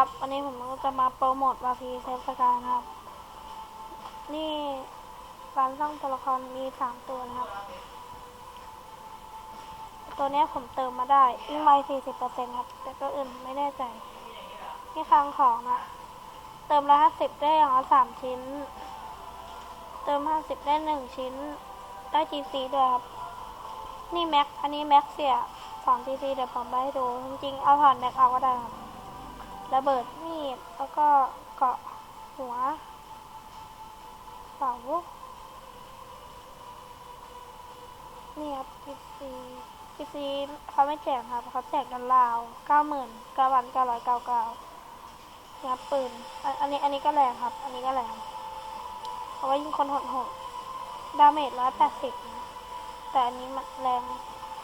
ครับ วันนี้ผมก็จะมาโปรโมทวาพีเซฟสการครับ นี่การสร้างตัวละครมีสามตัวนะครับ ตัวนี้ผมเติมมาได้ยิ่งไวสี่สิบเปอร์เซ็นต์ครับ แต่ตัวอื่นไม่แน่ใจนี่คลังของนะเติมละห้าสิบได้อย่างละสามชิ้น เติมห้าสิบได้หนึ่งชิ้น ได้จีซีด้วยครับ นี่แม็ก อันนี้แม็กเสียสองจีซีเดี๋ยวผมไปให้ดู จริงๆ เอาผ่านแม็กเอาก็ได้ครับ ระเบิดมีดแล้วก็เกาะหัวเสานี่ครับพีซีพีซีเขาไม่แจกครับเขาแจกกันลาวเก้าหมื่นเก้าพันเก้าร้อยเก้าเก้านี่ครับปืนอันนี้อันนี้ก็แรงครับ อันนี้ก็แรงเอาไว้ยิงคนหดๆดดาเมจร้อยแปดสิบแต่อันนี้มันแรง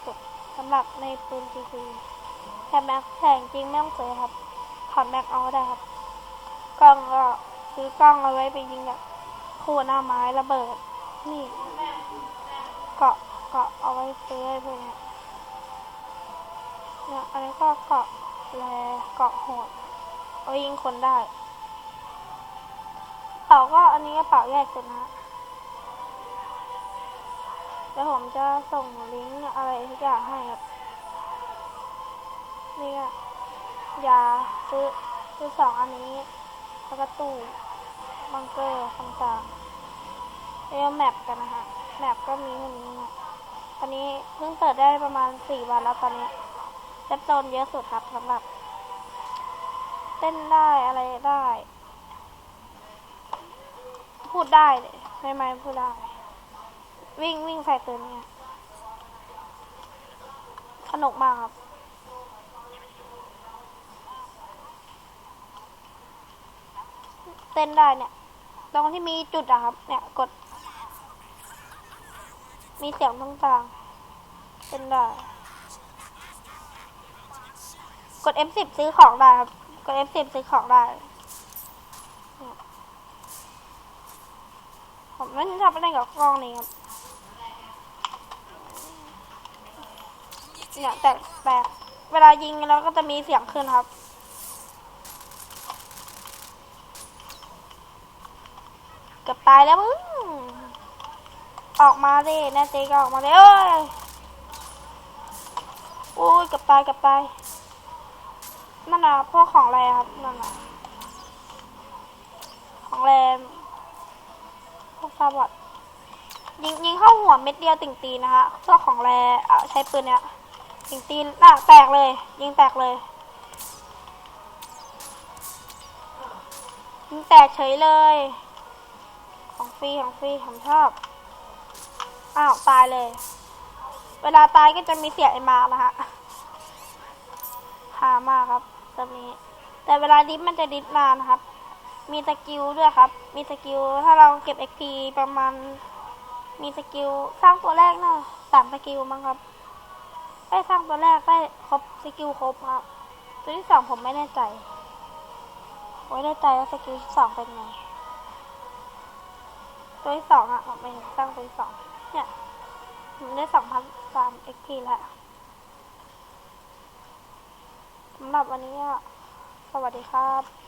สุดสำหรับในปืนพีซีแค่แม็กแพงจริงไม่ต้องซื้อครับ ถอดแม็กเอาก็ได้ครับ กล้องก็ซื้อกล้องเอาไว้ไปยิงแบบคู่หน้าไม้ระเบิด นี่เกาะเกาะเอาไว้ซื้อไอ้พวกเนี้ยเนี่ยอันนี้ก็เกาะแลเกาะโหดเอายิงคนได้เป่าก็อันนี้ก็เป่าแยกสุดนะฮะแล้วผมจะส่งลิงก์อะไรทุกอย่างให้ครับนี่ก็ ยาซื้อซื้อสองอันนี้แล้วก็ตู้บังเกอร์ต่างๆแล้วแมปกันนะคะแมปก็มีเท่านี้นะตอนนี้เพิ่งเปิดได้ประมาณสี่วันแล้วตอนนี้เซฟโซนเยอะสุดครับสำหรับ เต้นได้อะไรได้ พูดได้เลยไม่ไม่พูดได้ วิ่งวิ่งใส่ตัวเนี้ยสนุกมากครับ เต้นได้เนี่ย ตรงที่มีจุดอะครับ เนี่ยกด มีเสียงต่างๆเต้นได้ กด F10 ซื้อของได้ครับ กด F10 ซื้อของได้ ผมไม่ชอบเล่นกับกล้องนี้ครับเนี่ยแต่แต่เวลายิงแล้วก็จะมีเสียงขึ้นครับ เกือบตายแล้วมึงออกมาดิแน่เจก็ออกมาเลยเอ้ยโอ้ยเกือบตายเกือบตายนั่นน่ะพวกของแรครับนั่นน่ะของแรพวกซาบอดยิงยิงเข้าหัวเม็ดเดียวติ่งตีนะคะพวกของแรอะใช้ปืนเนี้ยติ่งตีน่ะแตกเลย ยิงแตกเลยยิงแตกเฉยเลย รีของฟรีผมชอบ อ้าว ตายเลย เวลาตายก็จะมีเสียงไอมานะฮะหามากครับตัวนี้ แต่เวลาดิฟมันจะดิฟนานครับ มีสกิลด้วยครับ มีสกิล ถ้าเราเก็บ XP ประมาณ มีสกิล สร้างตัวแรกนะสามสกิลมั้งครับได้สร้างตัวแรกได้ครบสกิลครบครับ ตัวที่สองผมไม่แน่ใจ โอ้ยแน่ใจว่าสกิลที่สองเป็นไง ตัวที่สองอะผมไปสร้างตัวที่สองเนี่ยผมได้สองพันสามเอ็กพีแล้วสำหรับวันนี้สวัสดีครับ